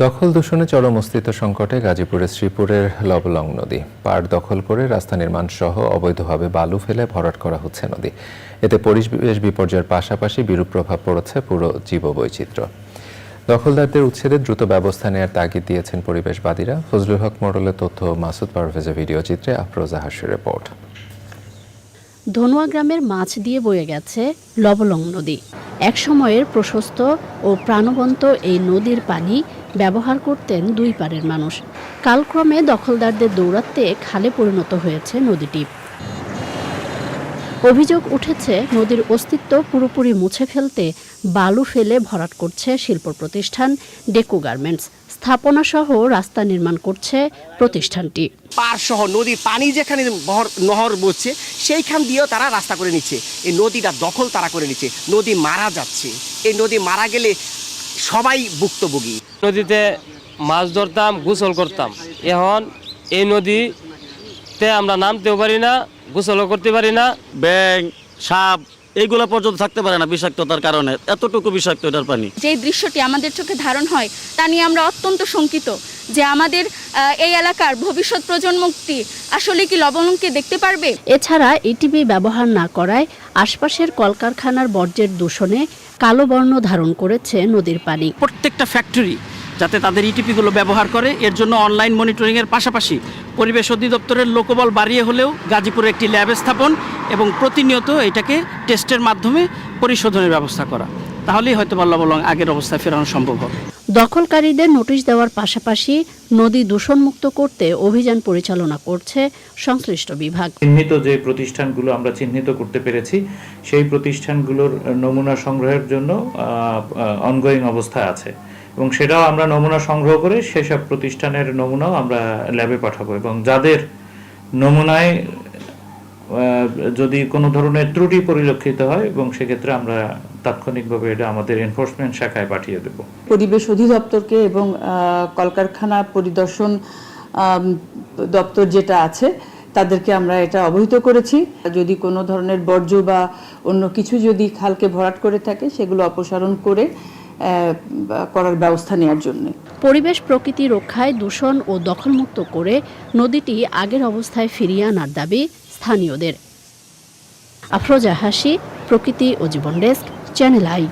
দখল দূষণে চরম অস্তিত্ব সংকটে গাজীপুরের শ্রীপুরের লবলং নদী। পাড় দখল করে রাস্তা নির্মাণ সহ অবৈধভাবে বালু ফেলে ভরাট করা হচ্ছে নদী। এতে পরিবেশ বিপর্যয়ের পাশাপাশি বিরূপ প্রভাব পড়েছে পুরো জীববৈচিত্র্য। দখলদারদের উচ্ছেদে দ্রুত ব্যবস্থা নেওয়ার তাগিদ দিয়েছেন পরিবেশবাদীরা। ফজলুল হক মডলের তথ্য, মাসুদ পারভেজের ভিডিও চিত্রে আফরোজা হাসির রিপোর্ট। ধনুয়া গ্রামের মাছ দিয়ে বয়ে গেছে লবলং নদী। এক সময়ের প্রশস্ত ও প্রাণবন্ত এই নদীর পানি ব্যবহার করতেন দুই পারের মানুষ। কালক্রমে দখলদারদের দৌরাত্মে খালে পরিণত হয়েছে নদীটি। অভিযোগ উঠেছে, নদীর অস্তিত্ব পুরোপুরি মুছে ফেলতে বালু ফেলে ভরাট করছে শিল্প প্রতিষ্ঠান ডেকো গার্মেন্টস। স্থাপনা সহ রাস্তা নির্মাণ করছে প্রতিষ্ঠানটি। পার সহ নদীর পানি যেখানে নহর বসছে সেইখান দিয়েও তারা রাস্তা করে নিচ্ছে। এই নদীটা দখল তারা করে নিচ্ছে। নদী মারা যাচ্ছে। এই নদী মারা গেলে সবাই ভুক্তভোগী। নদীতে মাছ ধরতাম গোসল করতাম। এখন এই নদীতে আমরা নামতেও পারি না গোসলও করতে পারি না। ব্যাং সাপ এইগুলো পর্যন্ত থাকতে পারে না বিষাক্ততার কারণে। এতটুকু বিষাক্ত এটার পানি। যে দৃশ্যটি আমাদের চোখে ধারণ হয় তা নিয়ে আমরা অত্যন্ত শঙ্কিত যে আমাদের এই এলাকার ভবিষ্যৎ প্রজন্মটি আসলে কি লবণকে দেখতে পারবে? এছাড়া এটিপি ব্যবহার না করায় আশপাশের কলকারখানার বর্জ্যের দূষণে কালো বর্ণ ধারণ করেছে নদীর পানি। প্রত্যেকটা ফ্যাক্টরি যাতে তাদের ইটিপিগুলো ব্যবহার করে এর জন্য অনলাইন মনিটরিংয়ের পাশাপাশি পরিবেশ অধিদপ্তরের লোকবল বাড়িয়ে হলেও গাজীপুরে একটি ল্যাব স্থাপন এবং প্রতিনিয়ত এটাকে টেস্টের মাধ্যমে পরিশোধনের ব্যবস্থা করা। তাহলেই হয়তো বল্লবলং আগের অবস্থায় ফেরানো সম্ভব হবে। দখলকারীদের নোটিশ দেওয়ার পাশাপাশি নদী দূষণমুক্ত করতে অভিযান পরিচালনা করছে সংশ্লিষ্ট বিভাগ। চিহ্নিত যে প্রতিষ্ঠানগুলো আমরা চিহ্নিত করতে পেরেছি সেই প্রতিষ্ঠানগুলোর নমুনা সংগ্রহের জন্য অনগোয়িং অবস্থা আছে। এবং সেটাও আমরা নমুনা সংগ্রহ করে সেসব প্রতিষ্ঠানের নমুনাও আমরা ল্যাবে পাঠাবো। এবং যাদের নমুনায় যদি কোনো ধরনের ত্রুটি পরিলক্ষিত হয় এবং সেক্ষেত্রে আমরা তাৎক্ষণিকভাবে এটা আমাদের এনফোর্সমেন্ট শাখায় পাঠিয়ে দেবো। পরিবেশ অধিদপ্তরকে এবং কলকারখানা পরিদর্শন দপ্তর যেটা আছে তাদেরকে আমরা এটা অবহিত করেছি। যদি কোনো ধরনের বর্জ্য বা অন্য কিছু যদি খালকে ভরাট করে থাকে সেগুলো অপসারণ করে করার ব্যবস্থা নেওয়ার জন্য। পরিবেশ প্রকৃতি রক্ষায় দূষণ ও দখলমুক্ত করে নদীটি আগের অবস্থায় ফিরিয়ে আনার দাবি স্থানীয়দের। আফরোজা হাসি প্রকৃতি ও জীবন ডেস্ক চ্যানেল আই।